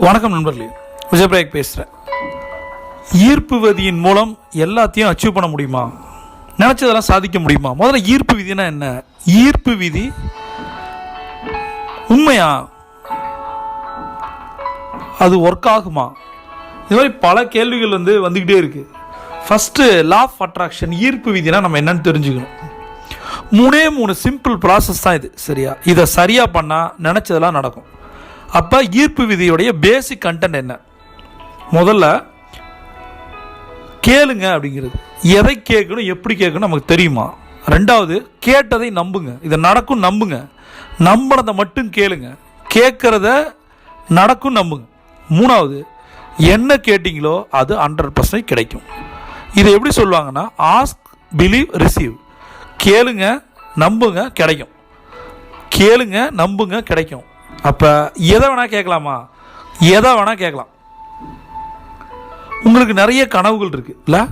வணக்கம் நண்பர்களே. விஜயபிரேக் பேசுகிறேன் ஈர்ப்பு விதியின் மூலம் எல்லாத்தையும் அச்சீவ் பண்ண முடியுமா? நினச்சதெல்லாம் சாதிக்க முடியுமா? முதல்ல ஈர்ப்பு விதினா என்ன? ஈர்ப்பு விதி உண்மையா? அது ஒர்க் ஆகுமா? இது மாதிரி பல கேள்விகள் வந்து வந்துக்கிட்டே இருக்கு. ஃபஸ்ட்டு லா ஆஃப் அட்ராக்ஷன் ஈர்ப்பு விதினா நம்ம என்னன்னு தெரிஞ்சுக்கணும். மூணே மூணு சிம்பிள் ப்ராசஸ் தான் இது. சரியா? இதை சரியாக பண்ணால் நினச்சதெல்லாம் நடக்கும். அப்போ ஈர்ப்பு விதியுடைய பேசிக் கண்டென்ட் என்ன? முதல்ல கேளுங்க அப்படிங்கிறது. எதை கேட்கணும் எப்படி கேட்கணும் நமக்கு தெரியுமா? ரெண்டாவது கேட்டதை நம்புங்க. இதை நடக்கும் நம்புங்க. நம்பினதை மட்டும் கேளுங்க. கேட்குறத நடக்கும் நம்புங்க. மூணாவது என்ன கேட்டிங்களோ அது ஹண்ட்ரட் பர்சன்ட் கிடைக்கும். இதை எப்படி சொல்லுவாங்கன்னா ஆஸ்க் பிலீவ் ரிசீவ் கேளுங்க நம்புங்க கிடைக்கும். கேளுங்க நம்புங்க கிடைக்கும். அப்போ எதை வேணால் கேட்கலாமா? எதை வேணால் கேட்கலாம். உங்களுக்கு நிறைய கனவுகள் இருக்குல்ல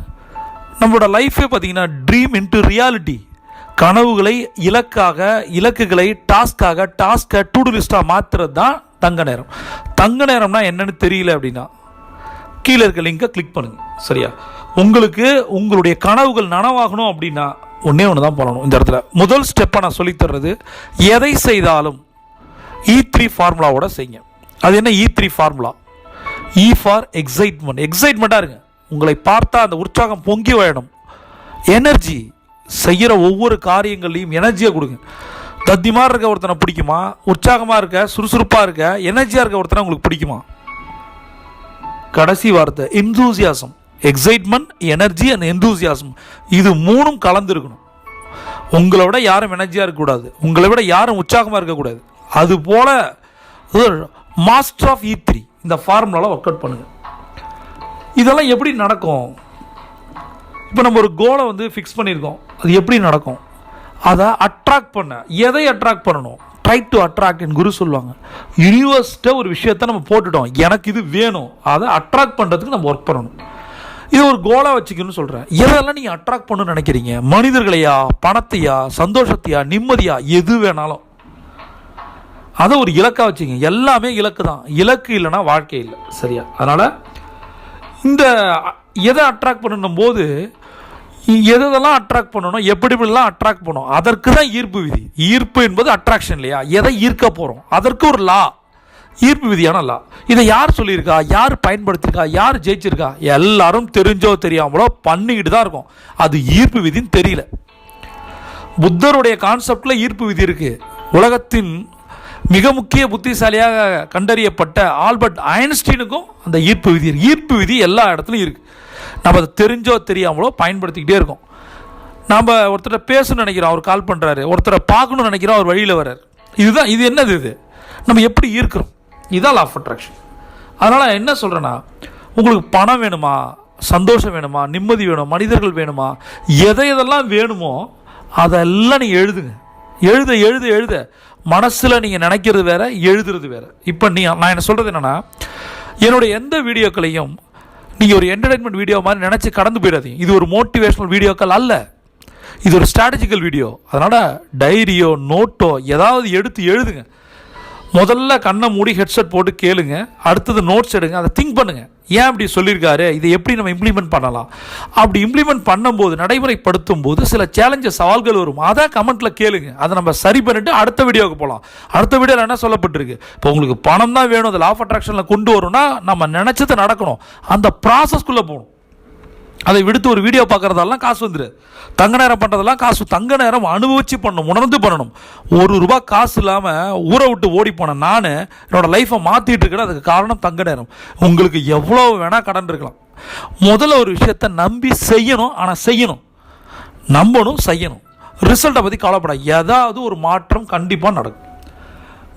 நம்மளோட லைஃபே பார்த்தீங்கன்னா ட்ரீம் இன்டு ரியாலிட்டி கனவுகளை இலக்காக இலக்குகளை டாஸ்க்காக டாஸ்க்கை டூடு லிஸ்ட்டாக மாற்றுறது தான் தங்க நேரம். தங்க நேரம்னா என்னன்னு தெரியல அப்படின்னா கீழே இருக்க லிங்கை கிளிக் பண்ணுங்கள் சரியா? உங்களுக்கு உங்களுடைய கனவுகள் நனவாகணும் அப்படின்னா ஒன்றே ஒன்று தான் பண்ணணும் இந்த இடத்துல. முதல் ஸ்டெப்பை நான் சொல்லித் தர்றது எதை செய்தாலும் இ த்ரீ ஃபார்முலாவோட செய்யுங்க. அது என்ன E three formula E for excitement எக்ஸைட்மெண்ட்டாக இருங்க. உங்களை பார்த்தா அந்த உற்சாகம் பொங்கி வழணும் எனர்ஜி செய்கிற ஒவ்வொரு காரியங்கள்லையும் எனர்ஜியை கொடுங்க. தத்திமாக இருக்க ஒருத்தனை பிடிக்குமா? உற்சாகமாக இருக்க சுறுசுறுப்பாக இருக்க எனர்ஜியாக இருக்க ஒருத்தனை உங்களுக்கு பிடிக்குமா? கடைசி வார்த்தை enthusiasm excitement energy and enthusiasm இது மூணும் கலந்துருக்கணும் உங்களை விட யாரும் எனர்ஜியாக இருக்கக்கூடாது. உங்களை விட யாரும் உற்சாகமாக இருக்கக்கூடாது. அதுபோல் மாஸ்டர் ஆஃப் இ த்ரீ இந்த ஃபார்முலாவில் ஒர்க் அவுட் பண்ணுங்கள் இதெல்லாம் எப்படி நடக்கும்? இப்போ நம்ம ஒரு கோலை வந்து ஃபிக்ஸ் பண்ணியிருக்கோம். அது எப்படி நடக்கும்? அதை அட்ராக்ட் பண்ண. எதை அட்ராக்ட் பண்ணணும்? ட்ரை டு அட்ராக்ட் என் குரு சொல்லுவாங்க. யூனிவர்ஸ்ட்டை ஒரு விஷயத்த நம்ம போட்டுட்டோம். எனக்கு இது வேணும். அதை அட்ராக்ட் பண்ணுறதுக்கு நம்ம ஒர்க் பண்ணணும். இது ஒரு கோலாக வச்சுக்கணும்னு சொல்கிறேன் எதெல்லாம் நீங்கள் அட்ராக்ட் பண்ணணும்னு நினைக்கிறீங்க? மனிதர்களையா? பணத்தையா? சந்தோஷத்தையா? நிம்மதியா? எது வேணாலும். அதை ஒரு இலக்காக வச்சுங்க எல்லாமே இலக்கு தான். இலக்கு இல்லைன்னா வாழ்க்கை இல்லை. சரியா? அதனால் இந்த எதை அட்ராக்ட் பண்ணணும் போது எதெல்லாம் அட்ராக்ட் பண்ணணும் எப்படி எப்படிலாம் அட்ராக்ட் பண்ணணும் அதற்கு தான் ஈர்ப்பு விதி. ஈர்ப்பு என்பது அட்ராக்ஷன் இல்லையா? எதை ஈர்க்க போகிறோம் அதற்கு ஒரு லா ஈர்ப்பு விதியான லா இதை யார் சொல்லியிருக்கா? யார் பயன்படுத்தியிருக்கா? யார் ஜெயிச்சிருக்கா? எல்லாரும் தெரிஞ்சோ தெரியாமலோ பண்ணிக்கிட்டு தான் இருக்கும். அது ஈர்ப்பு விதின்னு தெரியல. புத்தருடைய கான்செப்டில் ஈர்ப்பு விதி இருக்குது உலகத்தின் மிக முக்கிய புத்திசாலியாக கண்டறியப்பட்ட ஆல்பர்ட் ஐன்ஸ்டீனுக்கும் அந்த ஈர்ப்பு விதி ஈர்ப்பு விதி எல்லா இடத்துலையும் இருக்குது நம்ம அதை தெரிஞ்சோ தெரியாமலோ பயன்படுத்திக்கிட்டே இருக்கோம். நாம் ஒருத்தரை பேசணும்னு நினைக்கிறோம். அவர் கால் பண்ணுறாரு ஒருத்தரை பார்க்கணும்னு நினைக்கிறோம். அவர் வழியில் வர்றார். இதுதான் இது என்னது இது? நம்ம எப்படி ஈர்க்கிறோம்? இதுதான் ஆஃப் அட்ராக்ஷன் அதனால் என்ன சொல்கிறேன்னா உங்களுக்கு பணம் வேணுமா? சந்தோஷம் வேணுமா? நிம்மதி வேணும்? மனிதர்கள் வேணுமா? எதை எதெல்லாம் வேணுமோ அதெல்லாம் நீங்கள் எழுதுங்க. எழுத எழுத எழுத. மனசில் நீங்கள் நினைக்கிறது வேற எழுதுறது வேற. இப்போ நீ நான் என்ன சொல்கிறது என்னென்னா என்னுடைய எந்த வீடியோக்களையும் நீங்கள் ஒரு என்டர்டைன்மெண்ட் வீடியோ மாதிரி நினச்சி கடந்து போயிடாதீங்க. இது ஒரு மோட்டிவேஷனல் வீடியோக்கள் அல்ல. இது ஒரு ஸ்ட்ராட்டஜிக்கல் வீடியோ அதனால் டைரியோ நோட்டோ ஏதாவது எடுத்து எழுதுங்க. முதல்ல கண்ணை மூடி ஹெட்செட் போட்டு கேளுங்க. அடுத்தது நோட்ஸ் எடுங்க. அதை திங்க் பண்ணுங்க. ஏன் அப்படி சொல்லியிருக்காரு? இதை எப்படி நம்ம இம்ப்ளிமெண்ட் பண்ணலாம்? அப்படி இம்ப்ளிமெண்ட் பண்ணும்போது நடைமுறைப்படுத்தும் போது சில சேலஞ்சஸ் சவால்கள் வரும். அதை கமெண்ட்டில் கேளுங்க. அதை நம்ம சரி பண்ணிட்டு அடுத்த வீடியோவுக்கு போகலாம் அடுத்த வீடியோவில் என்ன சொல்லப்பட்டிருக்கு? இப்போ உங்களுக்கு பணம் தான் வேணும். அது ஆஃப் அட்ராக்ஷனில் கொண்டு வரும்னா நம்ம நினச்சது நடக்கணும். அந்த ப்ராசஸ்க்குள்ளே போகணும். அதை விடுத்து ஒரு வீடியோ பார்க்குறதெல்லாம் காசு வந்துடு தங்க நேரம் பண்ணுறதெல்லாம் காசு. தங்க நேரம் அனுபவிச்சு பண்ணணும் உணர்ந்து பண்ணணும். ஒரு ரூபா காசு இல்லாமல் ஊரை விட்டு ஓடி போனேன் நான் என்னோடய லைஃப்பை மாற்றிட்டு இருக்கிறேன். அதுக்கு காரணம் தங்க நேரம். உங்களுக்கு எவ்வளோ வேணால் கடன் இருக்கலாம். முதல்ல ஒரு விஷயத்தை நம்பி செய்யணும் ஆனால் செய்யணும். நம்பணும் செய்யணும். ரிசல்ட்டை பற்றி கவலைப்பட ஏதாவது ஒரு மாற்றம் கண்டிப்பாக நடக்கும்.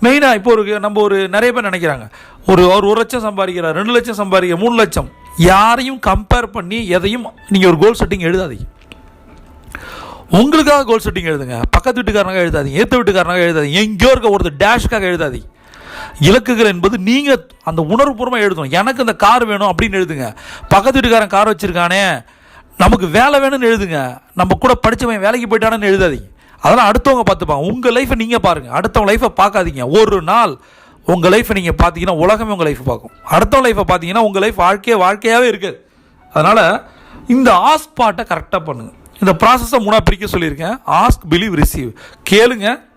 மெயினாக இப்போ ஒரு நம்ம ஒரு நிறைய பேர் நினைக்கிறாங்க. ஒரு அவர் ஒரு லட்சம் சம்பாதிக்கிறார் ரெண்டு லட்சம் சம்பாதிக்க மூணு லட்சம். யாரையும் கம்பேர் பண்ணி எதையும் நீங்கள் ஒரு கோல் செட்டிங் எழுதாதீங்க. உங்களுக்காக கோல் செட்டிங் எழுதுங்க. பக்கத்து வீட்டுக்காரனாக எழுதாதீங்க. ஏற்ற வீட்டுக்காரனாக எழுதாதீங்க. எங்கேயோ இருக்க ஒருத்தர் டேஷ்க்காக எழுதாதீங்க. இலக்குகள் என்பது நீங்கள் அந்த உணர்வுபூர்வமாக எழுதணும். எனக்கு இந்த கார் வேணும் அப்படின்னு எழுதுங்க. பக்கத்து வீட்டுக்காரன் கார் வச்சுருக்கானே. நமக்கு வேலை வேணும்னு எழுதுங்க. நம்ம கூட படித்தவன் வேலைக்கு போயிட்டானு எழுதாதீங்க. அதெல்லாம் அடுத்தவங்க பார்த்துப்பாங்க. உங்கள் லைஃப்பை நீங்கள் பாருங்கள் அடுத்தவங்க லைஃப்பை பார்க்காதீங்க. ஒரு நாள் உங்கள் லைஃப்பை நீங்கள் பார்த்தீங்கன்னா உலகமே உங்கள் லைஃப் பார்க்கும். அடுத்த லைஃப்பை பார்த்தீங்கன்னா உங்கள் லைஃப் வாழ்க்கையே வாழ்க்கையாகவே இருக்காது அதனால் இந்த ஆஸ்க் பாட்டை கரெக்டாக பண்ணுங்கள் இந்த ப்ராசஸை மூணாக பிரிக்க சொல்லியிருக்கேன். ஆஸ்க் பிலீவ் ரிசீவ் கேளுங்க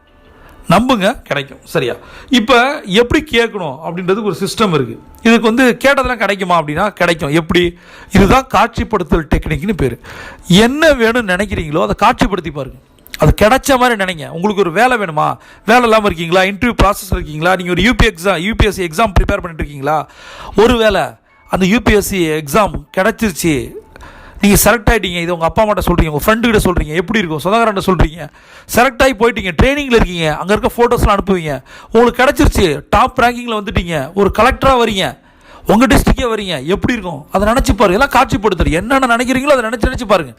நம்புங்க கிடைக்கும். சரியா? இப்போ எப்படி கேட்கணும் அப்படின்றதுக்கு ஒரு சிஸ்டம் இருக்குது இதுக்கு வந்து கேட்டதெல்லாம் கிடைக்குமா அப்படின்னா கிடைக்கும். எப்படி? இதுதான் காட்சிப்படுத்தல் டெக்னிக்னு பேர். என்ன வேணும்னு நினைக்கிறீங்களோ அதை காட்சிப்படுத்தி பாருங்கள் அது கிடைச்ச மாதிரி நினைங்க. உங்களுக்கு ஒரு வேலை வேணுமா? வேலை இல்லாமல் இருக்கீங்களா? இன்டர்வியூ ப்ராசஸ் இருக்கீங்களா? நீங்கள் ஒரு UP exam UPSC exam prepare பண்ணிட்டு இருக்கீங்களா? ஒரு வேலை அந்த யூபிஎஸ்சி எக்ஸாம் கிடச்சிருச்சு. நீங்கள் செலக்ட் ஆகிட்டீங்க இது உங்கள் அப்பா அம்மாட்ட சொல்கிறீங்க உங்கள் ஃப்ரெண்டுகிட்ட சொல்கிறீங்க எப்படி இருக்கும்? சொந்தக்காரன்ட்ட சொல்கிறீங்க செலக்ட் ஆகி போயிட்டீங்க. ட்ரைனிங்கில் இருக்கீங்க. அங்கே இருக்க ஃபோட்டோஸ்லாம் அனுப்புவீங்க. உங்களுக்கு கிடச்சிருச்சு. டாப் ரேங்கிங்கில் வந்துட்டீங்க. ஒரு கலெக்டராக வரீங்க. உங்கள் டிஸ்ட்ரிக்டே வரீங்க. எப்படி இருக்கும்? அதை நினச்சி பாருங்க. எல்லாம் காட்சிப்படுத்துறது. என்னென்ன நினைக்கிறீங்களோ அதை நினச்சி நினச்சி பாருங்க.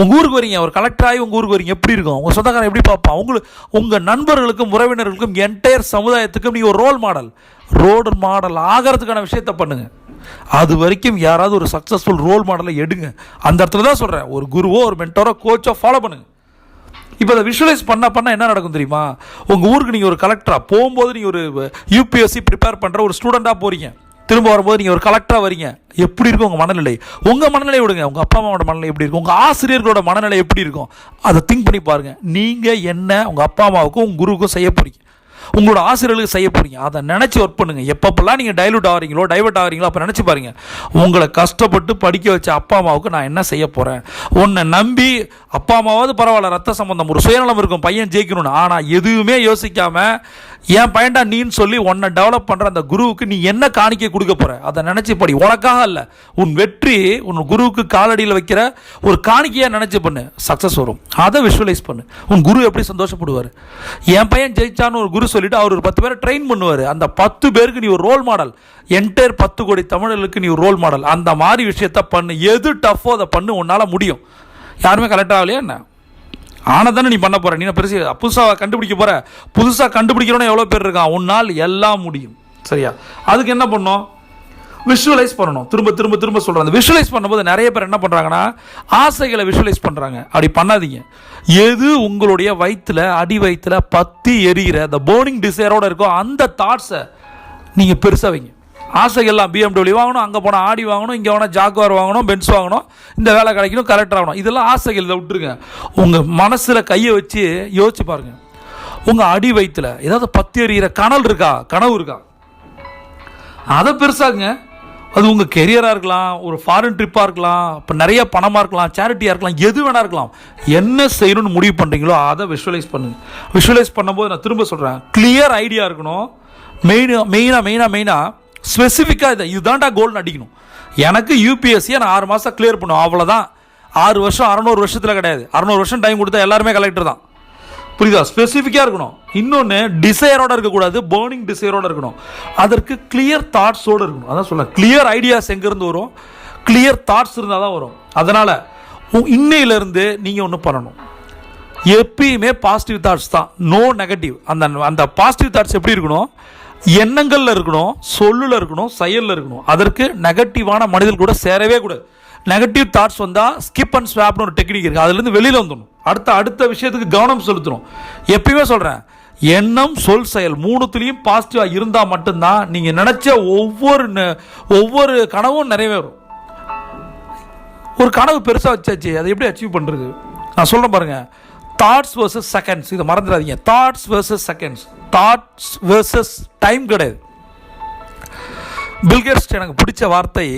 உங்கள் ஊருக்கு வரீங்க ஒரு கலெக்டர் ஆகி உங்கள் ஊருக்கு வரீங்க எப்படி இருக்கும்? உங்கள் சொந்தக்காரன் எப்படி பார்ப்பான்? உங்களுக்கு உங்கள் நண்பர்களுக்கும் உறவினர்களுக்கும் என்டையர் சமுதாயத்துக்கும் நீங்கள் ஒரு ரோல் மாடல் ரோடு மாடல் ஆகிறதுக்கான விஷயத்த பண்ணுங்கள் அது வரைக்கும் யாராவது ஒரு சக்ஸஸ்ஃபுல் ரோல் மாடலை எடுங்க. அந்த இடத்துல தான் சொல்கிறேன் ஒரு குருவோ ஒரு மென்டரோ கோச்சோ ஃபாலோ பண்ணுங்கள் இப்போ அதை விஷுவலைஸ் பண்ண பண்ண என்ன நடக்கும் தெரியுமா? உங்கள் ஊருக்கு நீங்கள் ஒரு கலெக்டராக போகும்போது நீங்கள் ஒரு யூபிஎஸ்சி ப்ரிப்பேர் பண்ணுற ஒரு ஸ்டூடெண்ட்டாக போகிறீங்க திரும்ப வரும்போது நீங்கள் ஒரு கலெக்டராக வரீங்க. எப்படி இருக்கும் உங்கள் மனநிலை? உங்கள் மனநிலை விடுங்க. உங்கள் அப்பா அம்மாவோட மனநிலை எப்படி இருக்கும்? உங்கள் ஆசிரியர்களோட மனநிலை எப்படி இருக்கும்? அதை திங்க் பண்ணி பாருங்கள் நீங்கள் என்ன உங்கள் அப்பா அம்மாவுக்கும் உங்கள் குருவுக்கும் செய்ய போகிறீங்க உங்களோட ஆசிரியர்களுக்கு செய்ய போகிறீங்க அதை நினச்சி ஒர்க் பண்ணுங்கள் எப்பப்பெல்லாம் நீங்கள் டைலூட் ஆகிறீங்களோ டைவர்ட் ஆகிறீங்களோ அப்போ நினச்சி பாருங்க. உங்களை கஷ்டப்பட்டு படிக்க வச்ச அப்பா அம்மாவுக்கு நான் என்ன செய்ய போகிறேன் உன்னை நம்பி அப்பா அம்மாவது பரவாயில்ல. ரத்த சம்பந்தம் ஒரு சுயநலம் இருக்கும். பையன் ஜெயிக்கணும்னு. ஆனால் எதுவுமே யோசிக்காமல் என் பையன்டா நீன்னு சொல்லி உன்னை டெவலப் பண்ணுற அந்த குருவுக்கு நீ என்ன காணிக்கை கொடுக்க போகிற அதை நினச்சி படி. உனக்காக இல்லை உன் வெற்றி உன் குருவுக்கு காலடியில் வைக்கிற ஒரு காணிக்கையாக நினச்சி பண்ணு. சக்ஸஸ் வரும். அதை விஷுவலைஸ் பண்ணு. உன் குரு எப்படி சந்தோஷப்படுவார்? என் பையன் ஜெயிச்சான்னு ஒரு குரு சொல்லிட்டு அவர் ஒரு பத்து பேரை ட்ரெயின் பண்ணுவார். அந்த பத்து பேருக்கு நீ ஒரு ரோல் மாடல் என்டையர் பத்து கோடி தமிழர்களுக்கு நீ ஒரு ரோல் மாடல் அந்த மாதிரி விஷயத்த பண்ணு. எது டஃப்போ அதை பண்ணு. உன்னால் முடியும். யாருமே கரெக்டாக ஆகலையா என்ன? ஆனதானே நீ பண்ண போற? நீ பெருசு புதுசாக கண்டுபிடிக்க போற? புதுசாக கண்டுபிடிக்கிறோன்னு எவ்வளோ பேர் இருக்கான்? உன்னால் எல்லாம் முடியும். சரியா? அதுக்கு என்ன பண்ணோம் விஷுவலைஸ் பண்ணணும். திரும்ப திரும்ப திரும்ப சொல்கிறேன் அந்த விஷுவலைஸ் பண்ணும்போது நிறைய பேர் என்ன பண்ணுறாங்கன்னா ஆசைகளை விஷுவலைஸ் பண்ணுறாங்க அப்படி பண்ணாதீங்க. எது உங்களுடைய வயிற்றில் அடி வயிற்றுல பற்றி எரிகிற அந்த போர்னிங் டிசைரோட இருக்கோ அந்த தாட்ஸை நீங்கள் பெருசாக வைங்க. ஆசைகள்லாம் பிஎம்டபிள்யூ வாங்கணும் அங்கே போனால் ஆடி வாங்கணும் இங்கே போனால் ஜாக்குவார் வாங்கணும் பென்ஸ் வாங்கணும் இந்த வேலை கிடைக்கணும் கரெக்டாக ஆகணும். இதெல்லாம் ஆசைகள் இதை விட்டுருங்க. உங்கள் மனசில் கையை வச்சு யோசிச்சு பாருங்கள் உங்கள் அடி வயிற்றுல ஏதாவது பத்து எறிகிற கனல் இருக்கா? கனவு இருக்கா? அதை பெருசாகுங்க அது உங்கள் கெரியராக இருக்கலாம் ஒரு ஃபாரின் ட்ரிப்பாக இருக்கலாம் இப்போ நிறைய பணமாக இருக்கலாம் சேரிட்டியாக இருக்கலாம் எது வேணா இருக்கலாம். என்ன செய்யணும்னு முடிவு பண்ணுறீங்களோ அதை விஷுவலைஸ் பண்ணுங்க. விஷுவலைஸ் பண்ணும்போது நான் திரும்ப சொல்கிறேன் கிளியர் ஐடியா இருக்கணும். மெயினாக மெயினாக மெயினாக மெயினாக ஸ்பெசிஃபிக்காக இதை இதுதான்டா கோல்னு அடிக்கணும். எனக்கு யூபிஎஸ்சியை நான் ஆறு மாதம் கிளியர் பண்ணும் அவ்வளோதான் ஆறு வருஷம் அறநூறு வருஷத்தில் கிடையாது. அறநூறு வருஷம் டைம் கொடுத்தா எல்லாருமே கலெக்டர் தான். புரியுதா? ஸ்பெசிஃபிக்காக இருக்கணும். இன்னொன்று டிசையரோடு இருக்கக்கூடாது. பேர்னிங் டிசையரோடு இருக்கணும். அதற்கு கிளியர் தாட்ஸோடு இருக்கணும். அதான் சொல்ல கிளியர் ஐடியாஸ் எங்கேருந்து வரும்? கிளியர் தாட்ஸ் இருந்தால் தான் வரும். அதனால் இன்னையிலேருந்து நீங்கள் ஒன்று பண்ணணும். எப்பயுமே பாசிட்டிவ் தாட்ஸ் தான். நோ நெகட்டிவ் அந்த அந்த பாசிட்டிவ் தாட்ஸ் எப்படி இருக்கணும்? எண்ணங்களில் இருக்கணும் சொல்லில் இருக்கணும் செயலில் இருக்கணும். அதற்கு நெகட்டிவான மனிதர்கள் கூட சேரவே கூடாது. நெகட்டிவ் தாட்ஸ் வந்தால் ஸ்கிப் அண்ட் ஸ்வாப்னு ஒரு டெக்னிக் இருக்குது அதுலேருந்து வெளியில் வந்துடணும். அடுத்த அடுத்த விஷயத்துக்கு கவனம் செலுத்தணும். எப்பயுமே சொல்கிறேன் எண்ணம் சொல் செயல் மூணுத்துலேயும் பாசிட்டிவாக இருந்தால் மட்டும்தான் நீங்கள் நினச்ச ஒவ்வொரு ந- ஒவ்வொரு கனவும் நிறைவேறும். ஒரு கனவு பெருசாக வச்சாச்சு. அதை எப்படி அச்சீவ் பண்ணுறது நான் சொல்கிறேன் பாருங்கள் தாட்ஸ் vs செகண்ட்ஸ் இதை மறந்துடாதீங்க. Thoughts vs seconds thoughts vs time கிடையாது. பில்கேட்ஸ் எனக்கு பிடிச்ச வார்த்தை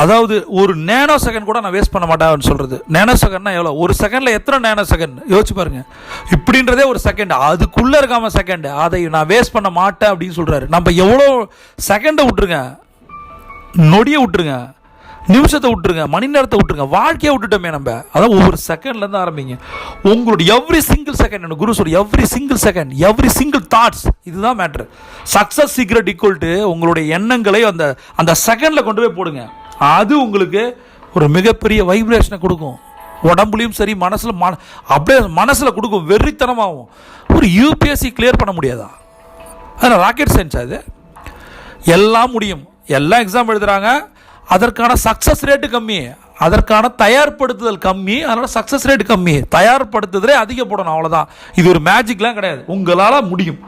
அதாவது ஒரு நேனோ செகண்ட் கூட நான் வேஸ்ட் பண்ண மாட்டேன் சொல்கிறது நேனோ செகண்ட்னா எவ்வளோ ஒரு செகண்டில் எத்தனை நேனோ செகண்ட் யோசிச்சு பாருங்க. இப்படின்றதே ஒரு செகண்ட் அதுக்குள்ளே இருக்காம செகண்ட் அதை நான் வேஸ்ட் பண்ண மாட்டேன் அப்படின்னு சொல்கிறாரு நம்ம எவ்வளோ செகண்டை விட்டுருங்க. நொடியை விட்டுருங்க. நிமிஷத்தை விட்டுருங்க மணி நேரத்தை விட்டுருங்க வாழ்க்கையை விட்டுட்டோமே நம்ம. அதான் ஒவ்வொரு செகண்ட்லேருந்து ஆரம்பிங்க. உங்களுடைய எவ்ரி சிங்கிள் செகண்ட் எனக்கு குரு சொல்லி every single second every single thoughts இதுதான் matter success secret equal to உங்களுடைய எண்ணங்களை அந்த அந்த செகண்டில் கொண்டு போய் போடுங்க. அது உங்களுக்கு ஒரு மிகப்பெரிய வைப்ரேஷனை கொடுக்கும். உடம்புலையும் சரி மனசில் மன அப்படியே மனசில் கொடுக்கும் வெறித்தனமாகும் ஒரு யூபிஎஸ்சி கிளியர் பண்ண முடியாதா? அதில் ராக்கெட் சயின்ஸ் அது. எல்லாம் முடியும். எல்லாம் எக்ஸாம் எழுதுகிறாங்க அதற்கான சக்ஸஸ் ரேட்டு கம்மி. அதற்கான தயார்படுத்துதல் கம்மி. அதனால் சக்ஸஸ் ரேட் கம்மி. தயார்படுத்துதலே அதிகப்படணும் அவ்வளோதான் இது ஒரு மேஜிக்லாம் கிடையாது. உங்களால் முடியும்.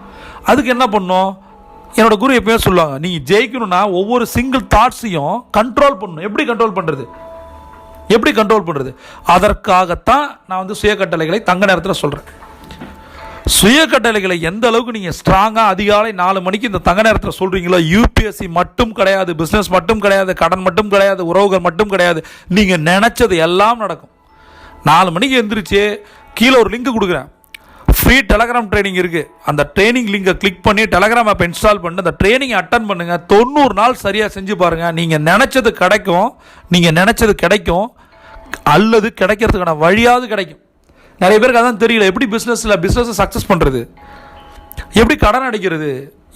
அதுக்கு என்ன பண்ணும்? என்னோட குரு எப்பயும் சொல்லுவாங்க நீங்கள் ஜெயிக்கணும்னா ஒவ்வொரு சிங்கிள் தாட்ஸையும் கண்ட்ரோல் பண்ணணும். எப்படி கண்ட்ரோல் பண்ணுறது எப்படி கண்ட்ரோல் பண்ணுறது அதற்காகத்தான் நான் வந்து சுயக்கட்டளைகளை தங்க நேரத்தில் சொல்கிறேன் சுய கட்டளைகளை எந்த அளவுக்கு நீங்கள் ஸ்ட்ராங்காக அதிகாலை நாலு மணிக்கு இந்த தங்க நேரத்தில் சொல்கிறீங்களோ யூபிஎஸ்சி மட்டும் கிடையாது பிஸ்னஸ் மட்டும் கிடையாது கடன் மட்டும் கிடையாது உறவுகள் மட்டும் கிடையாது நீங்கள் நினச்சது எல்லாம் நடக்கும். நாலு மணிக்கு எந்திரிச்சு கீழே ஒரு லிங்க் கொடுக்குறேன். ஃப்ரீ டெலகிராம் ட்ரைனிங் இருக்குது அந்த ட்ரைனிங் லிங்கை கிளிக் பண்ணி டெலகிராம் ஆப் இன்ஸ்டால் பண்ணி அந்த ட்ரைனிங் அட்டன் பண்ணுங்கள் தொண்ணூறு நாள் சரியாக செஞ்சு பாருங்கள் நீங்கள் நினச்சது கிடைக்கும். நீங்கள் நினச்சது கிடைக்கும். அல்லது கிடைக்கிறதுக்கான வழியாவது கிடைக்கும். நிறைய பேருக்கு அதான் தெரியல எப்படி பிஸ்னஸில் பிஸ்னஸை சக்ஸஸ் பண்ணுறது எப்படி கடன் அடைக்கிறது?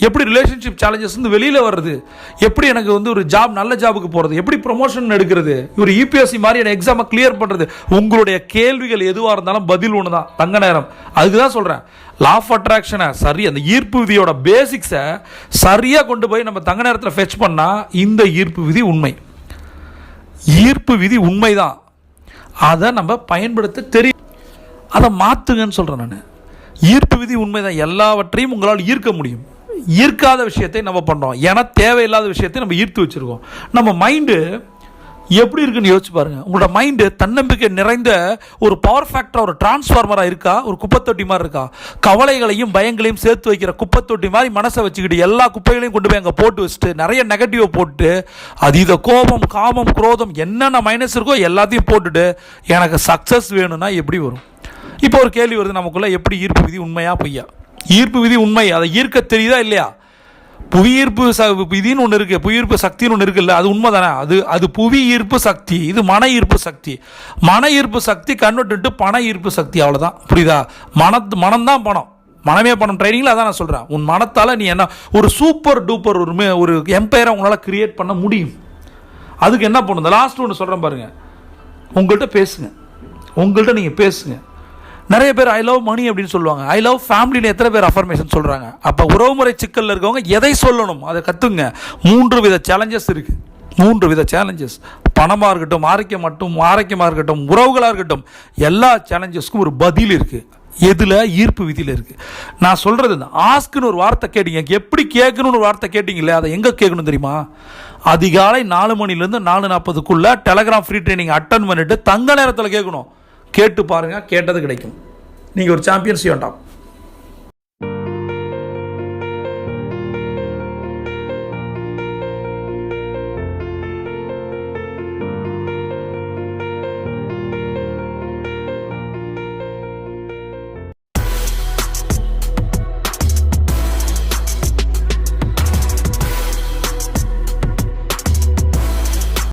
எப்படி ரிலேஷன்ஷிப் சேலஞ்சஸ் வந்து வெளியில் வர்றது? எப்படி எனக்கு வந்து ஒரு ஜாப் நல்ல ஜாபுக்கு போகிறது எப்படி ப்ரொமோஷன் எடுக்கிறது? ஒரு யூபிஎஸ்சி மாதிரி எனக்கு எக்ஸாமை கிளியர் பண்ணுறது உங்களுடைய கேள்விகள் எதுவாக இருந்தாலும் பதில் ஒன்று தான் தங்க நேரம். அதுக்கு தான் சொல்கிறேன் லா ஆஃப் அட்ராக்ஷனை சரி அந்த ஈர்ப்பு விதியோட பேசிக்ஸை சரியாக கொண்டு போய் நம்ம தங்க நேரத்தில் ஃபெச் பண்ணால் இந்த ஈர்ப்பு விதி உண்மை. ஈர்ப்பு விதி உண்மைதான். அதை நம்ம பயன்படுத்த தெரியும். அதை மாற்றுங்கன்னு சொல்கிறேன் நான். ஈர்ப்பு விதி உண்மைதான். எல்லாவற்றையும் உங்களால் ஈர்க்க முடியும். ஈர்க்காத விஷயத்தை நம்ம பண்ணுறோம் ஏன்னா தேவையில்லாத விஷயத்தை நம்ம ஈர்த்து வச்சுருக்கோம். நம்ம மைண்டு எப்படி இருக்குன்னு யோசிச்சு பாருங்கள் உங்களோட மைண்டு தன்னம்பிக்கை நிறைந்த ஒரு பவர் ஃபேக்டராக ஒரு டிரான்ஸ்ஃபார்மராக இருக்கா? ஒரு குப்பைத்தொட்டி மாதிரி இருக்கா? கவலைகளையும் பயங்களையும் சேர்த்து வைக்கிற குப்பைத்தொட்டி மாதிரி மனசை வச்சுக்கிட்டு எல்லா குப்பைகளையும் கொண்டு போய் அங்கே போட்டு வச்சுட்டு நிறைய நெகட்டிவை போட்டு அதீத கோபம் காமம் குரோதம் என்னென்ன மைனஸ் இருக்கோ எல்லாத்தையும் போட்டுட்டு எனக்கு சக்ஸஸ் வேணும்னா எப்படி வரும்? இப்போ ஒரு கேள்வி வருது நமக்குள்ள எப்படி ஈர்ப்பு விதி உண்மையா பொய்யா? ஈர்ப்பு விதி உண்மை அதை ஈர்க்க தெரியுதா இல்லையா? புவி ஈர்ப்பு ச விதின்னு ஒன்று இருக்குது புவி ஈர்ப்பு சக்தின்னு ஒன்று இருக்குல்ல அது உண்மை தானே அது அது புவி ஈர்ப்பு சக்தி இது மன ஈர்ப்பு சக்தி. மன ஈர்ப்பு சக்தி கன்வெர்ட் பண ஈர்ப்பு சக்தி அவ்வளோதான் புரியுதா? மனத்து மனம்தான் பணம். மனமே பணம். ட்ரைனிங்கில் அதான் நான் சொல்கிறேன் உன் மனத்தால் நீ என்ன ஒரு சூப்பர் டூப்பர் ஒரு ஒரு எம்பையரை உங்களால் கிரியேட் பண்ண முடியும். அதுக்கு என்ன பண்ணுது லாஸ்ட் ஒன்று சொல்கிறேன் பாருங்கள் உங்கள்கிட்ட பேசுங்க. உங்கள்கிட்ட நீங்கள் பேசுங்க. நிறைய பேர் ஐ லவ் மணி அப்படின்னு சொல்லுவாங்க. ஐ லவ் ஃபேமிலின்னு எத்தனை பேர் அஃபர்மேஷன் சொல்கிறாங்க அப்போ உறவுமுறை சிக்கலில் இருக்கவங்க எதை சொல்லணும்? அதை கற்றுங்க மூன்று வித சேலஞ்சஸ் இருக்குது மூன்று வித சேலஞ்சஸ் பணமாக இருக்கட்டும் ஆரோக்கியம் மட்டும் ஆரோக்கியமாக இருக்கட்டும் உறவுகளாக இருக்கட்டும் எல்லா சேலஞ்சஸ்க்கும் ஒரு பதில் இருக்குது எதில்? ஈர்ப்பு விதியில் இருக்குது நான் சொல்கிறது இந்த ஆஸ்க்குன்னு ஒரு வார்த்தை கேட்டீங்க. எப்படி கேட்கணும்னு ஒரு வார்த்தை கேட்டிங்களே அதை எங்கே கேட்கணும் தெரியுமா? அதிகாலை நாலு மணிலேருந்து நாலு நாற்பதுக்குள்ளே டெலகிராம் ஃப்ரீ ட்ரைனிங் அட்டன் பண்ணிட்டு தங்க நேரத்தில் கேட்கணும். கேட்டு பாருங்கள் கேட்டது கிடைக்கும். நீங்கள் ஒரு சாம்பியன்ஸ் வேண்டாம்